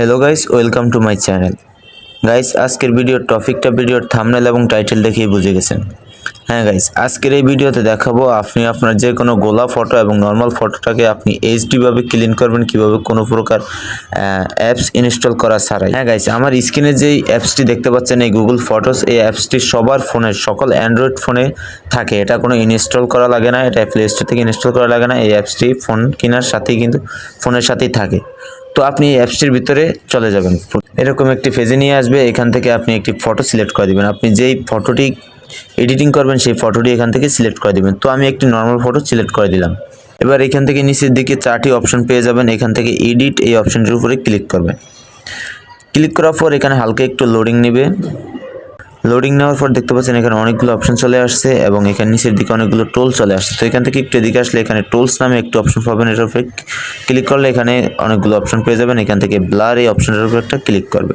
Hello guys welcome to my channel guys আজকের ভিডিওর টপিকটা ভিডিওর থামনেল এবং টাইটেল দেখেই বুঝে গেছেন। হ্যাঁ গাইস আজকের এই ভিডিওতে দেখাবো আপনি আপনার যে কোনো গোলা ফটো এবং নর্মাল ফটোটাকে আপনি এইচডিভাবে ক্লিন করবেন, কীভাবে কোনো প্রকার অ্যাপস ইনস্টল করা ছাড়াই। হ্যাঁ গাইস আমার স্ক্রিনে যেই অ্যাপসটি দেখতে পাচ্ছেন, এই গুগল ফটোস এই অ্যাপসটি সবার ফোনে সকল অ্যান্ড্রয়েড ফোনে থাকে। এটা কোনো ইনস্টল করা লাগে না, এটা প্লে স্টোর থেকে ইনস্টল করা লাগে না, এই অ্যাপসটি ফোন কেনার সাথেই কিন্তু ফোনের সাথেই থাকে। তো আপনি অ্যাপসটির ভিতরে চলে যাবেন। এরকম একটি ফেজে নিয়ে আসবে, এখান থেকে আপনি একটি ফটো সিলেক্ট করে দেবেন। আপনি যেই ফটোটি এডিটিং করবেন, সেই ফটোটি এখান থেকে সিলেক্ট করে দেবেন। তো আমি একটি নর্মাল ফটো সিলেক্ট করে দিলাম। এবার এখান থেকে নিচের দিকে চারটি অপশন পেয়ে যাবেন। এখান থেকে এডিট এই অপশনটির উপরে ক্লিক করবেন। ক্লিক করার পর এখানে হালকা একটু লোডিং নেবে। লোডিং নেওয়ার পর দেখতে পাচ্ছেন এখানে অনেকগুলো অপশন চলে আসছে এবং এখানে নিচের দিকে অনেকগুলো টোল চলে আসছে। তো এখান থেকে একটু এদিকে আসলে এখানে টোলস নামে একটু অপশন পাবেন এটার উপরে ক্লিক করলে এখানে অনেকগুলো অপশন পেয়ে যাবেন। এখান থেকে ব্লার এই অপশনটার উপর একটা ক্লিক করবে।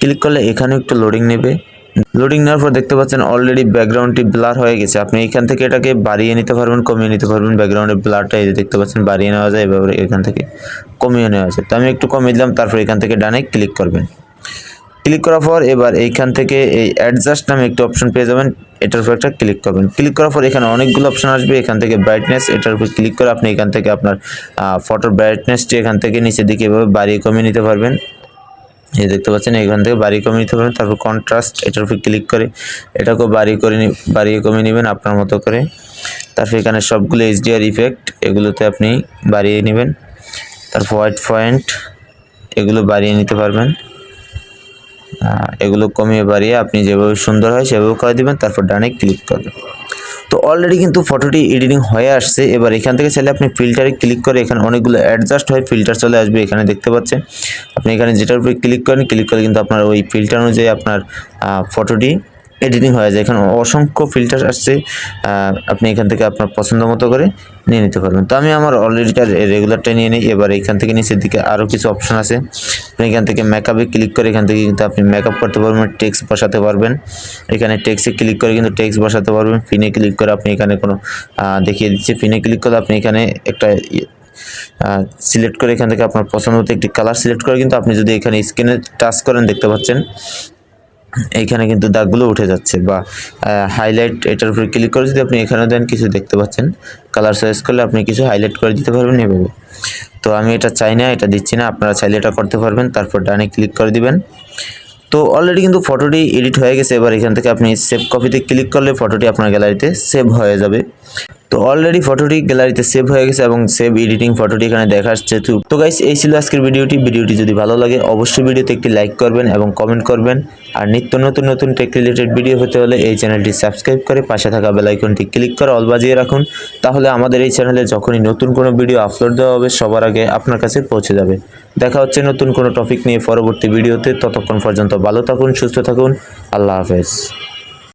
ক্লিক করলে এখানে একটু লোডিং নেবে। লোডিং নেওয়ার পর দেখতে পাচ্ছেন অলরেডি ব্যাকগ্রাউন্ডটি ব্লার হয়ে গেছে। আপনি এখান থেকে এটাকে বাড়িয়ে নিতে পারবেন, কমিয়ে নিতে পারবেন। ব্যাকগ্রাউন্ডের ব্লারটা এই দেখতে পাচ্ছেন, বাড়িয়ে নেওয়া যায় এভাবে এখান থেকে কমিয়ে নেওয়া যায়। তো আমি একটু কমিয়ে দিলাম, তারপর এখান থেকে ডানে ক্লিক করবেন। ক্লিক করার পর এবার এইখান থেকে এই অ্যাডজাস্ট নামে একটি অপশন পেয়ে যাবেন। এটার উপর একটা ক্লিক করবেন। ক্লিক করার পর এখানে অনেকগুলো অপশন আসবে। এখান থেকে ব্রাইটনেস এটার উপর ক্লিক করে আপনি এখান থেকে আপনার ফটোর ব্রাইটনেসটি এখান থেকে নিচের দিকে এভাবে বাড়িয়ে কমিয়ে নিতে পারবেন। এই দেখতে পাচ্ছেন, এখান থেকে বাড়িয়ে কমিয়ে নিতে পারবেন। তারপর কন্ট্রাস্ট এটার উপর ক্লিক করে এটাকেও বাড়িয়ে করে বাড়িয়ে কমিয়ে নেবেন আপনার মতো করে। তারপর এখানে সবগুলো এইচডিআর ইফেক্ট এগুলোতে আপনি বাড়িয়ে নেবেন। তারপর হোয়াইট পয়েন্ট এগুলো বাড়িয়ে নিতে পারবেন। এগুলো কমিয়ে বাড়িয়ে আপনি যেভাবে সুন্দর হয় সেভাবে করে দেবেন, তারপর ডানে ক্লিক করবেন। তো অলরেডি কিন্তু ফটোটি এডিটিং হয়ে আসছে। এবার এখান থেকে চাইলে আপনি ফিল্টারে ক্লিক করে এখানে অনেকগুলো অ্যাডজাস্ট হয় ফিল্টার চলে আসবে, এখানে দেখতে পাচ্ছেন। আপনি এখানে যেটার উপরে ক্লিক করেন ক্লিক করে কিন্তু আপনার ওই ফিল্টার অনুযায়ী আপনার ফটোটি এডিটিং হয়ে যায়। এখানে অসংখ্য ফিল্টার আসছে আপনি এখান থেকে আপনার পছন্দ মতো করে নিয়ে নিতে পারবেন। তো আমি আমার অলরেডিটার রেগুলারটা নিয়ে নিই, এবার এখান থেকে নিচের দিকে আরও কিছু অপশন আছে। আপনি এখান থেকে মেকআপে ক্লিক করে এখান থেকে কিন্তু আপনি মেকআপ করতে পারবেন টেক্স বসাতে পারবেন। এখানে টেক্সটে ক্লিক করে কিন্তু টেক্সট বসাতে পারবেন। ফিনে ক্লিক করে আপনি এখানে কোনো দেখিয়ে দিচ্ছে। ফিনে ক্লিক করে আপনি এখানে একটা সিলেক্ট করে এখান থেকে আপনার পছন্দ মতো একটি কালার সিলেক্ট করে কিন্তু আপনি যদি এখানে স্ক্রিনে টাচ করেন, দেখতে পাচ্ছেন। এইখানে কিন্তু দাগগুলো উঠে যাচ্ছে বা হাইলাইট এটার উপরে ক্লিক করে যদি আপনি এখানে দেন কিছু দেখতে পাচ্ছেন। কালার চয়েস করলে আপনি কিছু হাইলাইট করে দিতে পারবেন এভাবে। তো আমি এটা চাই না, এটা দিচ্ছি না, আপনারা চাইলে এটা করতে পারবেন, তারপর ডানে ক্লিক করে দিবেন। তো অলরেডি কিন্তু ফটোটি এডিট হয়ে গেছে, এবার এখান থেকে আপনি সেভ কপিতে ক্লিক করলে ফটোটি আপনার গ্যালারিতে সেভ হয়ে যাবে। তো অলরেডি ফটোটি গ্যালারিতে সেভ হয়ে গেছে এবং সেভ এডিটিং ফটোটি এখানে দেখা আসছে তো গাইস এই ছিল আজকের ভিডিওটি। ভিডিওটি যদি ভালো লাগে, অবশ্যই ভিডিওতে একটি লাইক করবেন এবং কমেন্ট করবেন। আর নিত্য নতুন নতুন টেক রিলেটেড ভিডিও হতে হলে এই চ্যানেলটি সাবস্ক্রাইব করে পাশে থাকা বেল আইকনটি ক্লিক করে অল বাজিয়ে রাখুন। তাহলে আমাদের এই চ্যানেলে যখনই নতুন কোনো ভিডিও আপলোড দেওয়া হবে, সবার আগে আপনার কাছে পৌঁছে যাবে। দেখা হচ্ছে নতুন কোনো টপিক নিয়ে পরবর্তী ভিডিওতে ততক্ষণ পর্যন্ত ভালো থাকুন, সুস্থ থাকুন। আল্লাহ হাফেজ।